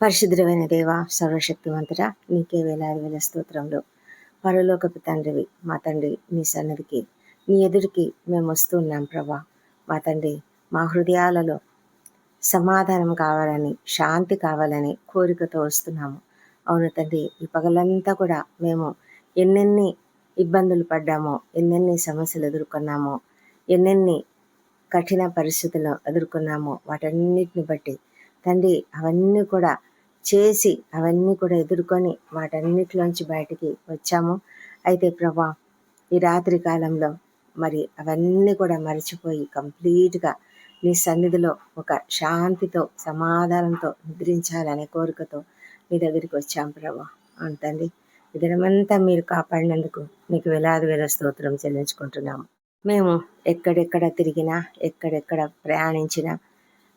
పరిశుద్ధమైన దేవ సర్వశక్తివంతుడ నీకే వేలాది వేల స్తోత్రంలో పరలోకపు తండ్రివి మా తండ్రి నీ సన్నదికి నీ ఎదురికి మేము వస్తున్నాం ప్రభా. మా తండ్రి మా హృదయాలలో సమాధానం కావాలని శాంతి కావాలని కోరికతో వస్తున్నాము. అవును తండ్రి ఈ పగలంతా కూడా మేము ఎన్నెన్ని ఇబ్బందులు పడ్డామో ఎన్నెన్ని సమస్యలు ఎదుర్కొన్నామో ఎన్నెన్ని కఠిన పరిస్థితులు ఎదుర్కొన్నామో వాటన్నిటిని బట్టి తండ్రి అవన్నీ కూడా చేసి అవన్నీ కూడా ఎదుర్కొని వాటన్నిటిలోంచి బయటికి వచ్చాము. అయితే ప్రభా ఈ రాత్రి కాలంలో మరి అవన్నీ కూడా మర్చిపోయి కంప్లీట్గా నీ సన్నిధిలో ఒక శాంతితో సమాధానంతో నిద్రించాలనే కోరికతో మీ దగ్గరికి వచ్చాం ప్రభా. అంతండి దినమంతా మీరు కాపాడినందుకు మీకు వేలాది వేల స్తోత్రం చెల్లించుకుంటున్నాము. మేము ఎక్కడెక్కడ తిరిగినా ఎక్కడెక్కడ ప్రయాణించినా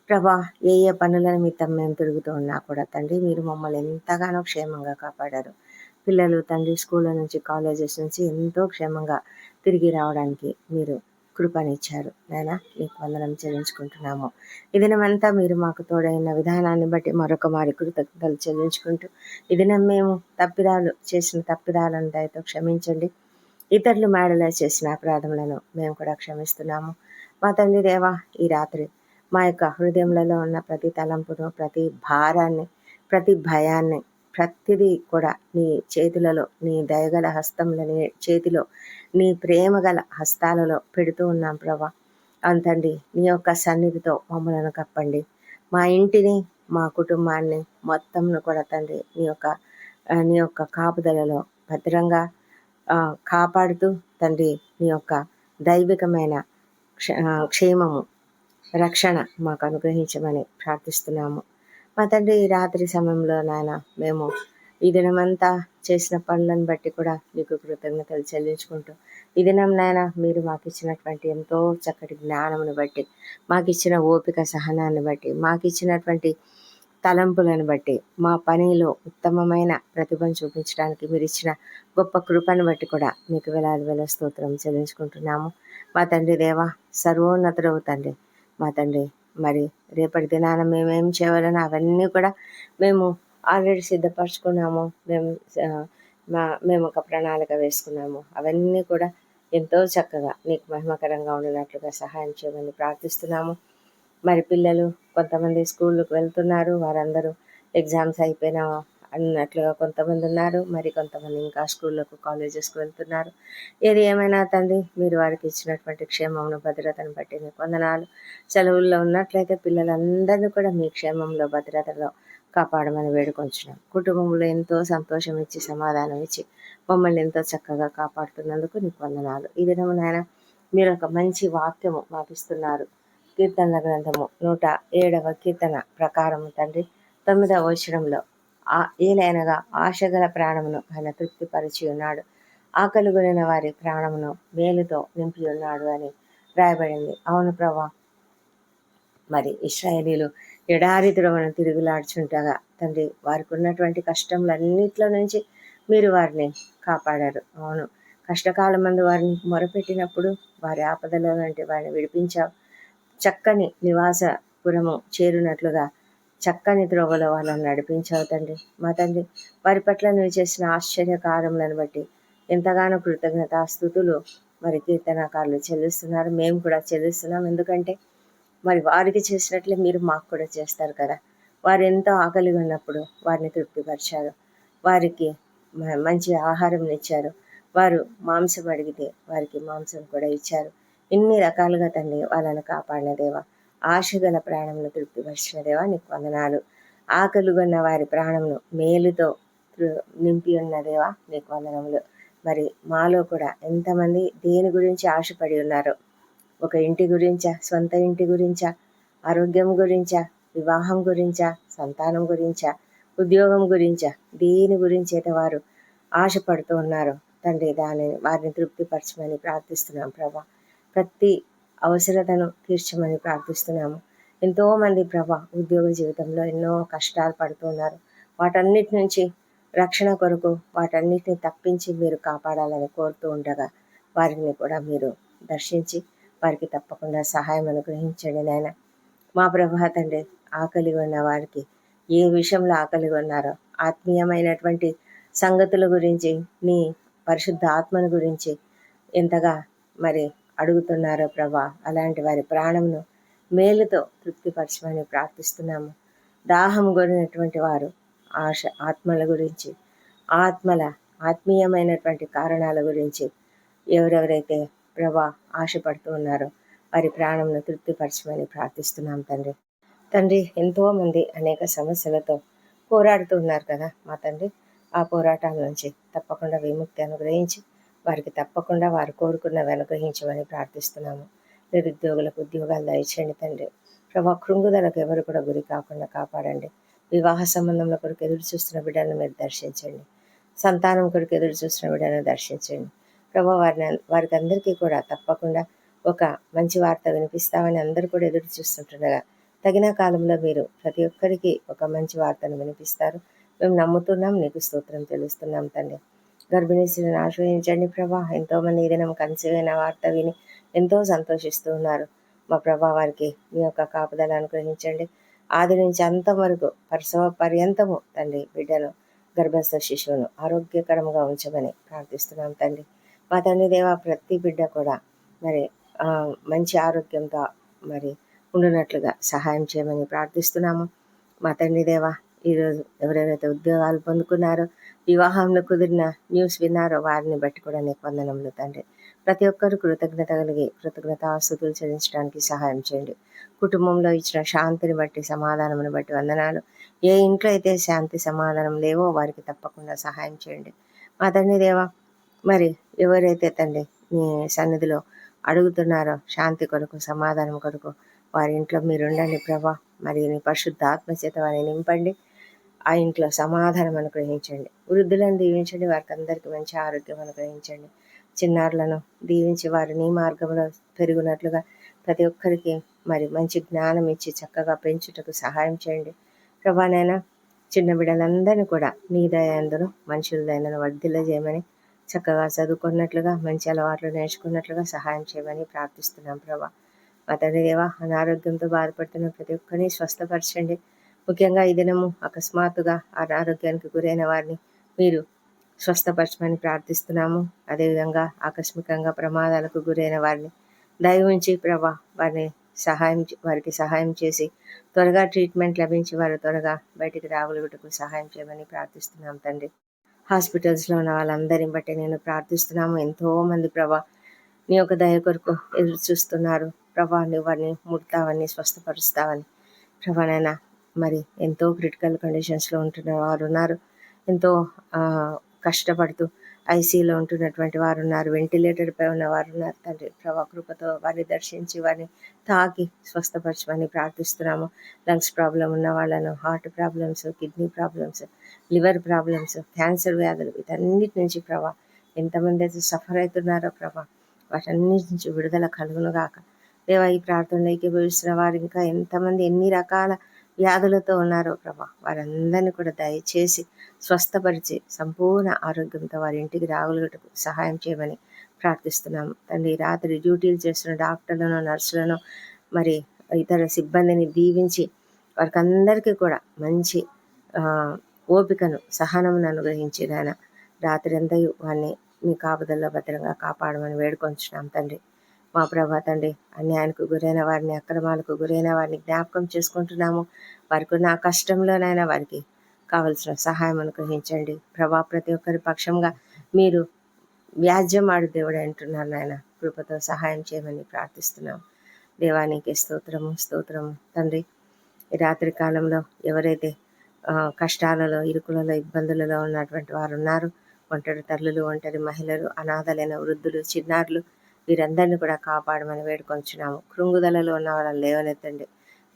ప్రభా ఏ ఏ పనుల నిమిత్తం మేము తిరుగుతూ ఉన్నా కూడా తండ్రి మీరు మమ్మల్ని ఎంతగానో క్షేమంగా కాపాడారు. పిల్లలు తండ్రి స్కూళ్ళ నుంచి కాలేజెస్ నుంచి ఎంతో క్షేమంగా తిరిగి రావడానికి మీరు కృపనిచ్చారు. నాయన మీకు వందనం చెల్లించుకుంటున్నాము. ఈ దినమంతా మీరు మాకు తోడైన విధానాన్ని బట్టి మరొక మారి కృతజ్ఞతలు చెల్లించుకుంటూ ఈ దినం మేము తప్పిదాలు చేసిన తప్పిదాలను దయతో క్షమించండి. ఇతరులు మేడలో చేసిన అపరాధములను మేము కూడా క్షమిస్తున్నాము. మా తండ్రి దేవా ఈ రాత్రి మా యొక్క హృదయంలో ఉన్న ప్రతి తలంపును ప్రతి భారాన్ని ప్రతి భయాన్ని ప్రతిదీ కూడా నీ చేతులలో నీ దయగల హస్తంలో నీ చేతిలో నీ ప్రేమ గల హస్తాలలో పెడుతూ ఉన్నాం ప్రభా. అంతండి నీ యొక్క సన్నిధితో మమ్మలను కప్పండి. మా ఇంటిని మా కుటుంబాన్ని మొత్తంను కూడా తండ్రి నీ యొక్క నీ యొక్క కాపుదలలో భద్రంగా కాపాడుతూ తండ్రి నీ యొక్క దైవికమైన క్షేమము రక్షణ మాకు అనుగ్రహించమని ప్రార్థిస్తున్నాము. మా తండ్రి ఈ రాత్రి సమయంలో నాయన మేము ఈ దినమంతా చేసిన పనులను బట్టి కూడా మీకు కృతజ్ఞతలు చెల్లించుకుంటూ ఈ దినం నాయన మీరు మాకు ఇచ్చినటువంటి ఎంతో చక్కటి జ్ఞానమును బట్టి మాకు ఇచ్చిన ఓపిక సహనాన్ని బట్టి మాకు ఇచ్చినటువంటి తలంపులను బట్టి మా పనిలో ఉత్తమమైన ప్రతిభను చూపించడానికి మీరు ఇచ్చిన గొప్ప కృపను బట్టి కూడా మీకు వేలాది వేల స్తోత్రం చెల్లించుకుంటున్నాము. మా తండ్రి దేవ సర్వోన్నతుడవు తండ్రి మా తండ్రి మరి రేపటి దినాన మేమేం చేయాలని అవన్నీ కూడా మేము ఆల్రెడీ సిద్ధపరచుకున్నాము. మేము మా మేము ఒక ప్రణాళిక వేసుకున్నాము. అవన్నీ కూడా ఎంతో చక్కగా నీకు మహిమకరంగా ఉండినట్లుగా సహాయం చేయమని ప్రార్థిస్తున్నాము. మరి పిల్లలు కొంతమంది స్కూళ్ళకు వెళ్తున్నారు. వారందరూ ఎగ్జామ్స్ అయిపోయిన అన్నట్లుగా కొంతమంది ఉన్నారు మరి కొంతమంది ఇంకా స్కూళ్ళకు కాలేజెస్కి వెళ్తున్నారు. ఏది ఏమైనా తండ్రి మీరు వారికి ఇచ్చినటువంటి క్షేమంలో భద్రతను బట్టి మీకు వందనాలు. సెలవుల్లో ఉన్నట్లయితే పిల్లలందరినీ కూడా మీ క్షేమంలో భద్రతలో కాపాడమని వేడుకొంచున్నాం. కుటుంబంలో ఎంతో సంతోషం ఇచ్చి సమాధానం ఇచ్చి మమ్మల్ని ఎంతో చక్కగా కాపాడుతున్నందుకు నీకు వందనాలు. ఈ దినము నాయన మీరు ఒక మంచి వాక్యము మాపిస్తున్నారు కీర్తనల గ్రంథము నూట ఏడవ కీర్తన ప్రకారము తండ్రి తొమ్మిదవ వచనంలో ఏలైనగా ఆశగల ప్రాణమును ఆయన తృప్తిపరిచి ఉన్నాడు. ఆకలిగొనిన వారి ప్రాణమును మేలుతో నింపి ఉన్నాడు అని రాయబడింది. అవును ప్రభా మరి ఇస్రాయేలీలు ఎడారి ద్రవను తిరుగులాడుచుంటగా తండ్రి వారికి ఉన్నటువంటి కష్టములన్నింటిలో నుంచి మీరు వారిని కాపాడారు. అవును. కష్టకాలం మందు వారిని మొరపెట్టినప్పుడు వారి ఆపదలో వంటి వారిని విడిపించావు చక్కని నివాసపురము చేరునట్లుగా చక్కని త్రోవలో వాళ్ళని నడిపించావు తండ్రి. మా తండ్రి వారి పట్ల నువ్వు చేసిన ఆశ్చర్యకారములను బట్టి ఎంతగానో కృతజ్ఞత స్థుతులు మరి కీర్తనాకారులు చెల్లిస్తున్నారు. మేము కూడా చెల్లిస్తున్నాం. ఎందుకంటే మరి వారికి చేసినట్లే మీరు మాకు కూడా చేస్తారు కదా. వారు ఎంతో ఆకలిగా ఉన్నప్పుడు వారిని తృప్తిపరిచారు. వారికి మంచి ఆహారం ఇచ్చారు. వారు మాంసం అడిగితే వారికి మాంసం కూడా ఇచ్చారు. ఇన్ని రకాలుగా తండ్రి వాళ్ళని కాపాడిన దేవా. ఆశగల ప్రాణంలో తృప్తిపరిచిన దేవా నీకు వందనాలు. ఆకలుగొన్న వారి ప్రాణంను మేలుతో నింపి ఉన్న దేవా నీకు వందనములు. మరి మాలో కూడా ఎంతమంది దేని గురించి ఆశపడి ఉన్నారో? ఒక ఇంటి గురించా సొంత ఇంటి గురించా ఆరోగ్యం గురించా వివాహం గురించా సంతానం గురించా ఉద్యోగం గురించా దేని గురించి అయితే వారు ఆశపడుతూ ఉన్నారో? తండ్రి దానిని వారిని తృప్తిపరచమని ప్రార్థిస్తున్నాం ప్రభా. ప్రతి అవసరతను తీర్చమని ప్రార్థిస్తున్నాము. ఎంతోమంది ప్రభ ఉద్యోగ జీవితంలో ఎన్నో కష్టాలు పడుతున్నారు వాటన్నిటి నుంచి రక్షణ కొరకు వాటన్నిటిని తప్పించి మీరు కాపాడాలని కోరుతూ ఉండగా వారిని కూడా మీరు దర్శించి వారికి తప్పకుండా సహాయం అనుగ్రహించండి నాయన. మా ప్రభా తండ్రి ఆకలి ఉన్న వారికి ఏ విషయంలో ఆకలి ఉన్నారో ఆత్మీయమైనటువంటి సంగతుల గురించి నీ పరిశుద్ధ ఆత్మను గురించి ఎంతగా మరి అడుగుతున్నారో ప్రభా? అలాంటి వారి ప్రాణంను మేలుతో తృప్తిపరచమని ప్రార్థిస్తున్నాము. దాహం కొనినటువంటి వారు ఆశ ఆత్మల గురించి ఆత్మల ఆత్మీయమైనటువంటి కారణాల గురించి ఎవరెవరైతే ప్రభా ఆశపడుతూ ఉన్నారో వారి ప్రాణంను తృప్తిపరచమని ప్రార్థిస్తున్నాం తండ్రి. తండ్రి ఎంతోమంది అనేక సమస్యలతో పోరాడుతూ ఉన్నారు కదా మా తండ్రి. ఆ పోరాటాల నుంచి తప్పకుండా విముక్తి అనుగ్రహించి వారికి తప్పకుండా వారు కోరుకున్న వెనుగ్రహించమని ప్రార్థిస్తున్నాము. నిరుద్యోగులకు ఉద్యోగాలు దయచేయండి తండ్రి. ప్రభా కృంగుదలకు ఎవరు కూడా గురి కాకుండా కాపాడండి. వివాహ సంబంధంలో కొరకు ఎదురు చూస్తున్న బిడ్డను మీరు దర్శించండి. సంతానం కొరకు ఎదురు చూస్తున్న బిడ్డను దర్శించండి. ప్రభా వారిని వారికి అందరికీ కూడా తప్పకుండా ఒక మంచి వార్త వినిపిస్తామని అందరూ కూడా ఎదురు చూస్తుంటుండగా తగిన కాలంలో మీరు ప్రతి ఒక్కరికి ఒక మంచి వార్తను వినిపిస్తారు. మేము నమ్ముతున్నాం నీకు స్తోత్రం తెలుస్తున్నాం తండ్రి. గర్భిణీ స్త్రీని ఆశ్రయించండి ప్రభా. ఎంతోమంది ఈ దినం కన్సీవైన వార్త విని ఎంతో సంతోషిస్తూ ఉన్నారు. మా ప్రభా వారికి మీ యొక్క కాపుదల అనుగ్రహించండి. ఆది నుంచి అంతం వరకు ప్రసవ పర్యంతము తండ్రి బిడ్డను గర్భస్థ శిశువును ఆరోగ్యకరంగా ఉంచమని ప్రార్థిస్తున్నాం తండ్రి. మా తండ్రి దేవ ప్రతి బిడ్డ కూడా మరి మంచి ఆరోగ్యంతో మరి ఉండునట్లుగా సహాయం చేయమని ప్రార్థిస్తున్నాము. మా తండ్రి దేవ ఈరోజు ఎవరెవరైతే ఉద్యోగాలు పొందుకున్నారో వివాహంలో కుదిరిన న్యూస్ విన్నారో వారిని బట్టి కూడా నీకు వందనములు తండ్రి. ప్రతి ఒక్కరు కృతజ్ఞత కలిగి కృతజ్ఞత ఆస్తుతులు చెల్లించడానికి సహాయం చేయండి. కుటుంబంలో ఇచ్చిన శాంతిని బట్టి సమాధానమును బట్టి వందనాలు. ఏ ఇంట్లో అయితే శాంతి సమాధానం లేవో వారికి తప్పకుండా సహాయం చేయండి. మా తండ్రి దేవా మరి ఎవరైతే తండ్రి నీ సన్నిధిలో అడుగుతున్నారో శాంతి కొరకు సమాధానం కొరకు వారి ఇంట్లో మీరుండండి ప్రభా. మరి పరిశుద్ధ ఆత్మచేత వారిని నింపండి. ఆ ఇంట్లో సమాధానం అనుగ్రహించండి. వృద్ధులను దీవించండి. వారికి అందరికీ మంచి ఆరోగ్యం అనుగ్రహించండి. చిన్నారులను దీవించి వారు నీ మార్గంలో పెరుగునట్లుగా ప్రతి ఒక్కరికి మరి మంచి జ్ఞానం ఇచ్చి చక్కగా పెంచుటకు సహాయం చేయండి. ప్రభానైనా చిన్న బిడ్డలందరినీ కూడా నీ దయందును మనుషుల దయందును వర్ధిల్ల చేయమని చక్కగా చదువుకున్నట్లుగా మంచి అలవాట్లు నేర్చుకున్నట్లుగా సహాయం చేయమని ప్రార్థిస్తున్నాం ప్రభా. మా తండ్రి దేవ అనారోగ్యంతో బాధపడుతున్న ప్రతి ఒక్కరిని స్వస్థపరచండి. ముఖ్యంగా ఈ దినము అకస్మాత్తుగా అనారోగ్యానికి గురైన వారిని మీరు స్వస్థపరచమని ప్రార్థిస్తున్నాము. అదేవిధంగా ఆకస్మికంగా ప్రమాదాలకు గురైన వారిని దయ ప్రభా వారిని సహాయం వారికి సహాయం చేసి త్వరగా ట్రీట్మెంట్ లభించి వారు త్వరగా బయటికి రాగలుగుటకు సహాయం చేయమని ప్రార్థిస్తున్నాం తండ్రి. హాస్పిటల్స్లో ఉన్న వాళ్ళందరిని బట్టి నేను ప్రార్థిస్తున్నాము. ఎంతోమంది ప్రభా నీ యొక్క దయ కొరకు ఎదురు చూస్తున్నారు. ప్రభా నువ్వు వారిని ముడతావని స్వస్థపరుస్తావని. ప్రభానైనా మరి ఎంతో క్రిటికల్ కండిషన్స్లో ఉంటున్న వారు ఉన్నారు. ఎంతో కష్టపడుతూ ఐసీలో ఉంటున్నటువంటి వారు ఉన్నారు. వెంటిలేటర్పై ఉన్నవారు ఉన్న వారు ఉన్నారు. తండ్రి ప్రభా కృపతో వారిని దర్శించి వారిని తాకి స్వస్థపరచమని ప్రార్థిస్తున్నాము. లంగ్స్ ప్రాబ్లం ఉన్న వాళ్ళను heart problems kidney problems liver problems cancer వ్యాధులు వీటన్నిటి నుంచి ప్రభా ఎంతమంది అయితే సఫర్ అవుతున్నారో ప్రభా వాటన్నిటి నుంచి విడుదల కలుగును గాక. దేవా ఈ ప్రార్థనలో ఏకీభవిస్తున్న వారు ఇంకా ఎంతమంది ఎన్ని రకాల వ్యాధులతో ఉన్నారో ప్రభా. వారందరినీ కూడా దయచేసి స్వస్థపరిచి సంపూర్ణ ఆరోగ్యంతో వారి ఇంటికి రాగలుగుటకు సహాయం చేయమని ప్రార్థిస్తున్నాము. తండ్రి రాత్రి డ్యూటీలు చేస్తున్న డాక్టర్లను నర్సులను మరి ఇతర సిబ్బందిని దీవించి వారికి అందరికీ కూడా మంచి ఓపికను సహనమును అనుగ్రహించి నాయన రాత్రి అంతా వారిని మీ కాపుదల్లో భద్రంగా కాపాడమని వేడుకొంచున్నాం తండ్రి. మా ప్రభా తండ్రి అన్యాయానికి గురైన వారిని అక్రమాలకు గురైన వారిని జ్ఞాపకం చేసుకుంటున్నాము. వారికి ఉన్న కష్టంలోనైనా వారికి కావలసిన సహాయం అనుగ్రహించండి. ప్రభా ప్రతి ఒక్కరి పక్షంగా మీరు వ్యాజ్యం ఆడు దేవుడు అంటున్నారు నాయన. కృపతో సహాయం చేయమని ప్రార్థిస్తున్నాం దేవానికి స్తోత్రము స్తోత్రము. తండ్రి ఈ రాత్రి కాలంలో ఎవరైతే కష్టాలలో ఇరుకులలో ఇబ్బందులలో ఉన్నటువంటి వారు ఉన్నారు ఒంటరి తల్లులు ఒంటరి మహిళలు అనాథలైన వృద్ధులు చిన్నారులు వీరందరినీ కూడా కాపాడమని వేడుకొంచున్నాము. కృంగుదలలో ఉన్న వాళ్ళని లేవనెత్తండి.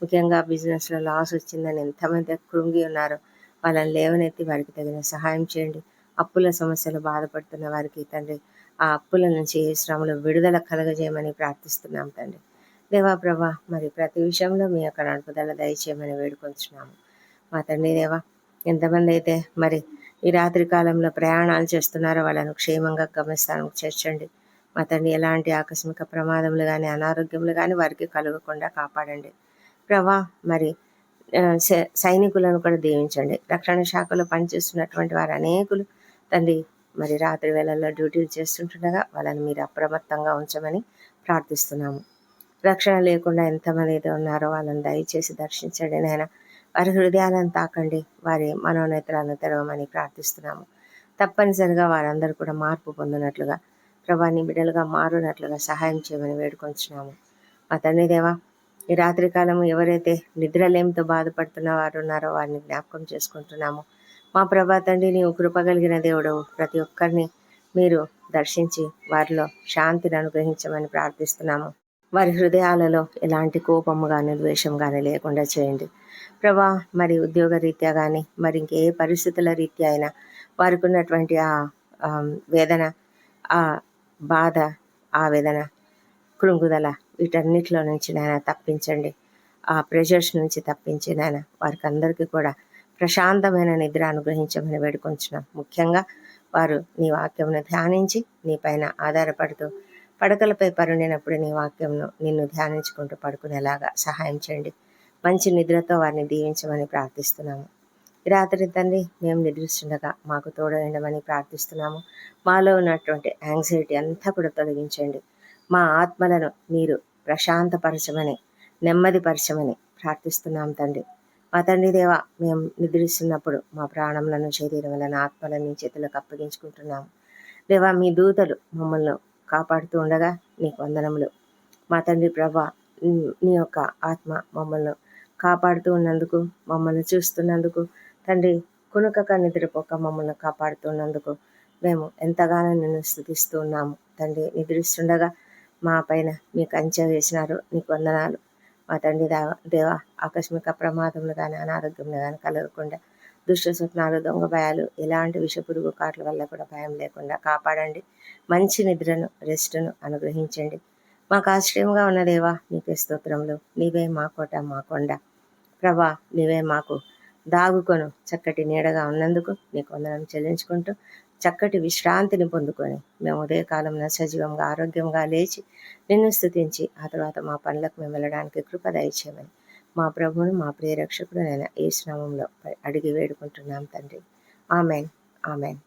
ముఖ్యంగా బిజినెస్లో లాస్ వచ్చిందని ఎంతమంది కృంగి ఉన్నారో వాళ్ళని లేవనెత్తి వారికి తగిన సహాయం చేయండి. అప్పుల సమస్యలు బాధపడుతున్న వారికి తండ్రి ఆ అప్పుల నుంచి ఏ శ్రమలు విడుదల కలగజేయమని ప్రార్థిస్తున్నాం తండ్రి. దేవా ప్రభా మరి ప్రతి విషయంలో మీ యొక్క నడుపుదల దయచేయమని వేడుకొంచున్నాము. మా తండ్రి దేవా ఎంతమంది అయితే మరి ఈ రాత్రి కాలంలో ప్రయాణాలు చేస్తున్నారో వాళ్ళను క్షేమంగా గమ్యస్థానం చేర్చండి. మా తండ్రి ఎలాంటి ఆకస్మిక ప్రమాదములు కానీ అనారోగ్యములు కానీ వారికి కలగకుండా కాపాడండి. ప్రభా మరి సై- సైనికులను కూడా దీవించండి. రక్షణ శాఖలో పనిచేస్తున్నటువంటి వారు అనేకులు తండ్రి మరి రాత్రి వేళల్లో డ్యూటీలు చేస్తుంటుండగా వాళ్ళని మీరు అప్రమత్తంగా ఉంచమని ప్రార్థిస్తున్నాము. రక్షణ లేకుండా ఎంతమంది ఉన్నారో వాళ్ళని దయచేసి దర్శించండి నాయన. వారి హృదయాలను తాకండి. వారి మనోనేత్రాలను తెరవమని ప్రార్థిస్తున్నాము. తప్పనిసరిగా వారందరూ కూడా మార్పు పొందినట్లుగా ప్రభాని బిడ్డలుగా మారునట్లుగా సహాయం చేయమని వేడుకొంచున్నాము. మా తండ్రి దేవా ఈ రాత్రికాలం ఎవరైతే నిద్రలేమితో బాధపడుతున్న వారు ఉన్నారో వారిని జ్ఞాపకం చేసుకుంటున్నాము. మా ప్రభా తండ్రి నీవు కృపగలిగిన దేవుడు ప్రతి ఒక్కరిని మీరు దర్శించి వారిలో శాంతిని అనుగ్రహించమని ప్రార్థిస్తున్నాము. వారి హృదయాలలో ఎలాంటి కోపము కానీ ద్వేషం కానీ లేకుండా చేయండి. ప్రభా మరి ఉద్యోగ రీత్యా కానీ మరి ఇంకే పరిస్థితుల రీత్యా అయినా వారికి ఉన్నటువంటి ఆ వేదన ఆ బాధ ఆవేదన కృంగుదల వీటన్నిటిలో నుంచి నాయన తప్పించండి. ఆ ప్రెషర్స్ నుంచి తప్పించి నాయన వారికి అందరికీ కూడా ప్రశాంతమైన నిద్ర అనుగ్రహించమని వేడుకొంచున్నాం. ముఖ్యంగా వారు నీ వాక్యంను ధ్యానించి నీ పైన ఆధారపడుతూ పడకలపై పరుండినప్పుడు నీ వాక్యంను నిన్ను ధ్యానించుకుంటూ పడుకునేలాగా సహాయం చేయండి. మంచి నిద్రతో వారిని దీవించమని ప్రార్థిస్తున్నాము. రాత్రి తండ్రి మేము నిద్రిస్తుండగా మాకు తోడైండమని ప్రార్థిస్తున్నాము. మాలో ఉన్నటువంటి యాంగ్జైటీ అంతా కూడా తొలగించండి. మా ఆత్మలను మీరు ప్రశాంతపరచమని నెమ్మదిపరచమని ప్రార్థిస్తున్నాం తండ్రి. మా తండ్రి దేవ మేము నిద్రిస్తున్నప్పుడు మా ప్రాణములను శరీరములను ఆత్మలను నీ చేతులకు అప్పగించుకుంటున్నాము. దేవా మీ దూతలు మమ్మల్ని కాపాడుతూ ఉండగా నీకు వందనములు. మా తండ్రి ప్రభా నీ యొక్క ఆత్మ మమ్మల్ని కాపాడుతూ ఉన్నందుకు మమ్మల్ని చూస్తున్నందుకు తండ్రి కునుకక నిద్రపోక మమ్మల్ని కాపాడుతున్నందుకు మేము ఎంతగానో నిన్ను స్థుతిస్తూ ఉన్నాము తండ్రి నిద్రిస్తుండగా మా పైన మీకు అంచె వేసినారు నీకు వందనాలు. మా తండ్రి దేవ దేవ ఆకస్మిక ప్రమాదములు కానీ అనారోగ్యములు కానీ కలగకుండా దుష్ట స్వప్నాలు దొంగ భయాలు ఎలాంటి విషపురుగు కాట్ల వల్ల కూడా భయం లేకుండా కాపాడండి. మంచి నిద్రను రెస్ట్ను అనుగ్రహించండి. మాకు ఆశ్రయంగా ఉన్న దేవా నీకే స్తోత్రంలో నీవే మా కోట మా కొండ. ప్రభా నీవే మాకు దాగుకొను చక్కటి నీడగా ఉన్నందుకు నీకు వందనం చెల్లించుకుంటూ చక్కటి విశ్రాంతిని పొందుకొని మేము ఉదయకాలంలో సజీవంగా ఆరోగ్యంగా లేచి నిన్ను స్థుతించి ఆ తర్వాత మా పనులకు మేము వెళ్ళడానికి కృప దయచేయమని మా ప్రభువును మా ప్రియ రక్షకుడు నేను ఏ శ్రమంలో అడిగి వేడుకుంటున్నాం తండ్రి. ఆమెన్. ఆమెన్.